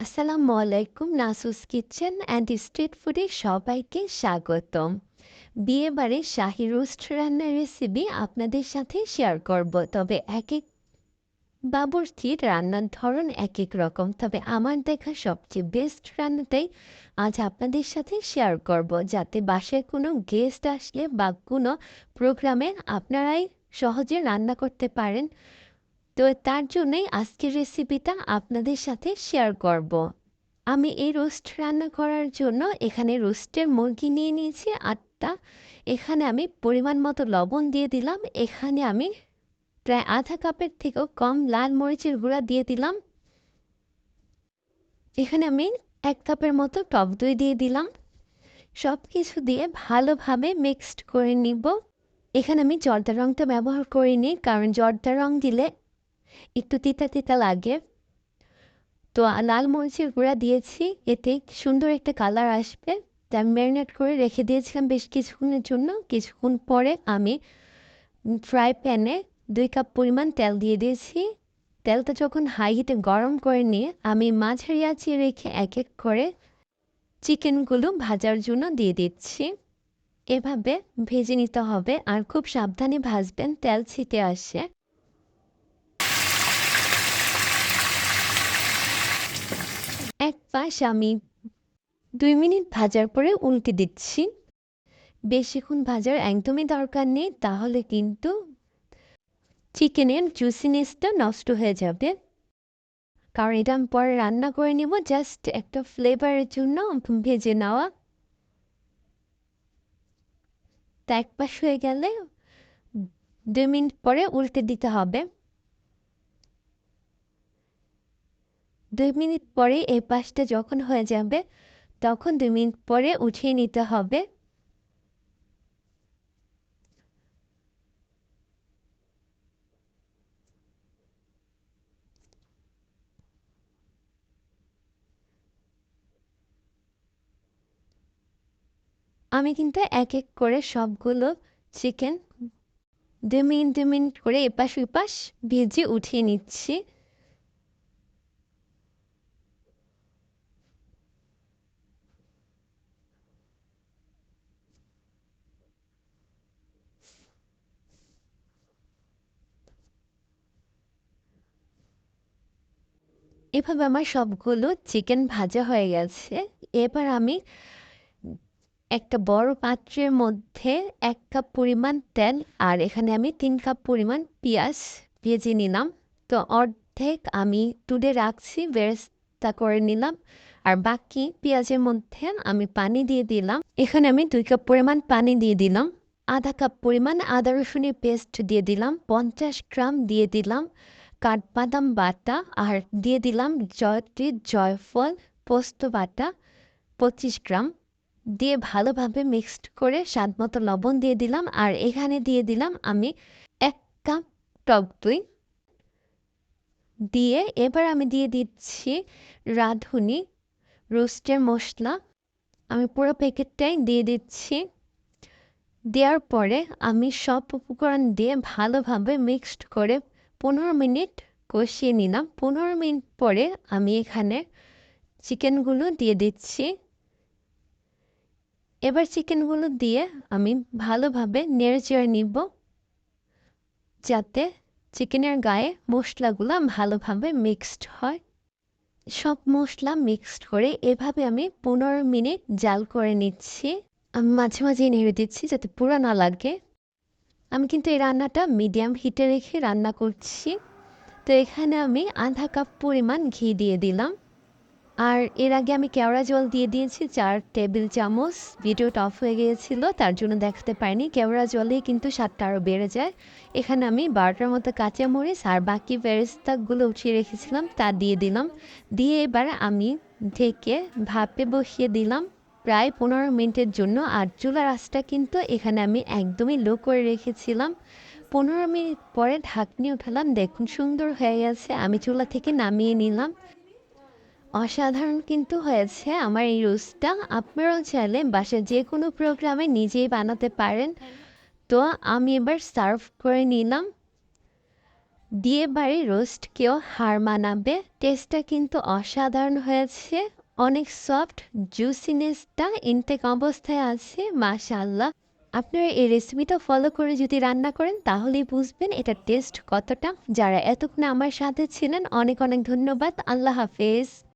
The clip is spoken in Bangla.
আসসালামু আলাইকুম, নাসুস কিচেন অ্যান্ড স্ট্রিট ফুডে সবাইকে স্বাগতম। বিয়েবাড়ির শাহি রোস্ট রান্নার রেসিপি আপনাদের সাথে শেয়ার করব। তবে এক এক বাবুর্চির রান্নার ধরন এক এক রকম। তবে আমার দেখা সবচেয়ে বেস্ট রান্নাটাই আজ আপনাদের সাথে শেয়ার করব। যাতে বাসায় কোনো গেস্ট আসলে বা কোনো প্রোগ্রামে আপনারাই সহজে রান্না করতে পারেন। তো তার জন্যই আজকের রেসিপিটা আপনাদের সাথে শেয়ার করব। আমি এই রোস্ট রান্না করার জন্য এখানে রোস্টের মুরগি নিয়ে নিয়েছি আটটা। এখানে আমি পরিমাণ মতো লবণ দিয়ে দিলাম। এখানে আমি প্রায় আধা কাপের থেকেও কম লাল মরিচের গুঁড়া দিয়ে দিলাম। এখানে আমি এক কাপের মতো টক দই দিয়ে দিলাম। সব কিছু দিয়ে ভালোভাবে মিক্সড করে নিব। এখানে আমি জর্দা রঙটা ব্যবহার করিনি, কারণ জর্দা রঙ দিলে একটু তিতা তিতা লাগে। তো লাল মরিচের গুঁড়া দিয়েছি, এতে সুন্দর একটা কালার আসবে। তা আমি ম্যারিনেট করে রেখে দিয়েছিলাম বেশ কিছুক্ষণের জন্য। কিছুক্ষণ পরে আমি ফ্রাই প্যানে দুই কাপ পরিমাণ তেল দিয়ে দিয়েছি। তেলটা যখন হাই হিটে গরম করে নিয়ে আমি মাঝারি আঁচিয়ে রেখে এক এক করে চিকেনগুলো ভাজার জন্য দিয়ে দিচ্ছি। এভাবে ভেজে নিতে হবে আর খুব সাবধানে ভাজবেন, তেল ছিটে আসে। এক পাশ আমি দুই মিনিট ভাজার পরে উল্টে দিচ্ছি। বেশিক্ষণ ভাজার একদমই দরকার নেই, তাহলে কিন্তু চিকেনের জুসিনেসটা নষ্ট হয়ে যাবে। কারণ এটা আমি পরে রান্না করে নেব জাস্ট একটা ফ্লেভারের জন্য ভেজে নেওয়া। তা এক পাশ হয়ে গেলে দুই মিনিট পরে উল্টে দিতে হবে। দুই মিনিট পরে এই পাশটা যখন হয়ে যাবে, তখন দুই মিনিট পরে উঠিয়ে নিতে হবে। আমি কিন্তু এক এক করে সবগুলো চিকেন দু মিনিট দু মিনিট করে এপাশ ওপাশ ভেজে উঠিয়ে নিচ্ছি। এভাবে আমার সবগুলো চিকেন ভাজা হয়ে গেছে। এবার আমি একটা বড় পাত্রের মধ্যে এক কাপ পরিমাণ তেল আর এখানে আমি তিন কাপ পরিমাণ পেঁয়াজ ভেজে নিলাম। তো অর্ধেক আমি তুলে রাখছি, বেরেস্তা করে নিলাম আর বাকি পেঁয়াজের মধ্যে আমি পানি দিয়ে দিলাম। এখানে আমি দুই কাপ পরিমাণ পানি দিয়ে দিলাম, আধা কাপ পরিমাণ আদা রসুনের পেস্ট দিয়ে দিলাম, পঞ্চাশ গ্রাম দিয়ে দিলাম। কাঠবাদাম বাটা আর দিয়ে দিলাম জয়ত্রী জয়ফল পোস্ত বাটা পঁচিশ গ্রাম। দিয়ে ভালোভাবে মিক্সড করে স্বাদ মতো লবণ দিয়ে দিলাম আর এখানে দিয়ে দিলাম আমি এক কাপ টক দই। দিয়ে এবার আমি দিয়ে দিচ্ছি রাঁধুনি রোস্টের মশলা। আমি পুরো প্যাকেটটাই দিয়ে দিচ্ছি। দেওয়ার পরে আমি সব উপকরণ দিয়ে ভালোভাবে মিক্সড করে পনেরো মিনিট কষিয়ে নিলাম। পনেরো মিনিট পরে আমি এখানে চিকেনগুলো দিয়ে দিচ্ছি। এবার চিকেনগুলো দিয়ে আমি ভালোভাবে নেড়ে চেড়ে নিব, যাতে চিকেনের গায়ে মশলাগুলো ভালোভাবে মিক্সড হয়। সব মশলা মিক্সড করে এভাবে আমি পনেরো মিনিট জাল করে নিচ্ছি। আমি মাঝে মাঝে নেড়ে দিচ্ছি যাতে পুরো না লাগে। আমি কিন্তু এই রান্নাটা মিডিয়াম হিটে রেখে রান্না করছি। তো এখানে আমি আধা কাপ পরিমাণ ঘি দিয়ে দিলাম। আর এর আগে আমি কেওড়া জল দিয়ে দিয়েছি চার টেবিল চামচ। ভিডিওটা অফ হয়ে গিয়েছিল, তার জন্য দেখাতে পারিনি কেওড়া জলে কিন্তু স্বাদটা আরও বেড়ে যায়। এখানে আমি বারোটার মতো কাঁচামরিচ আর বাকি বেরেস্তাগুলো উঠিয়ে রেখেছিলাম, তা দিয়ে দিলাম। দিয়ে এবার আমি ঢেকে ভাপে বসিয়ে দিলাম। প্রায় পনেরো মিনিটের জন্য আর চুলার আঁচটা কিন্তু এখানে আমি একদমই লো করে রেখেছিলাম। পনেরো মিনিট পরে ঢাকনি উঠালাম, দেখুন সুন্দর হয়ে গেছে, আমি চুলা থেকে নামিয়ে নিলাম। অসাধারণ কিন্তু হয়েছে আমার এই রোস্টটা, আপনারাও চাইলে বাসায় যে কোনো প্রোগ্রামে নিজেই বানাতে পারেন। তো আমি এবার সার্ভ করে নিলাম। দিয়ে বাড়ি রোস্ট কেউ হার মানাবে, টেস্টটা কিন্তু অসাধারণ হয়েছে। অনেক সফট, জুসিনেসটা ইনটেক অবস্থায় আছে, মাশাআল্লাহ। আপনারা এই রেসিপিটা ফলো করে যদি রান্না করেন, তাহলেই বুঝবেন এটা টেস্ট কতটা। যারা এতক্ষণ আমার সাথে ছিলেন, অনেক অনেক ধন্যবাদ। আল্লাহ হাফেজ।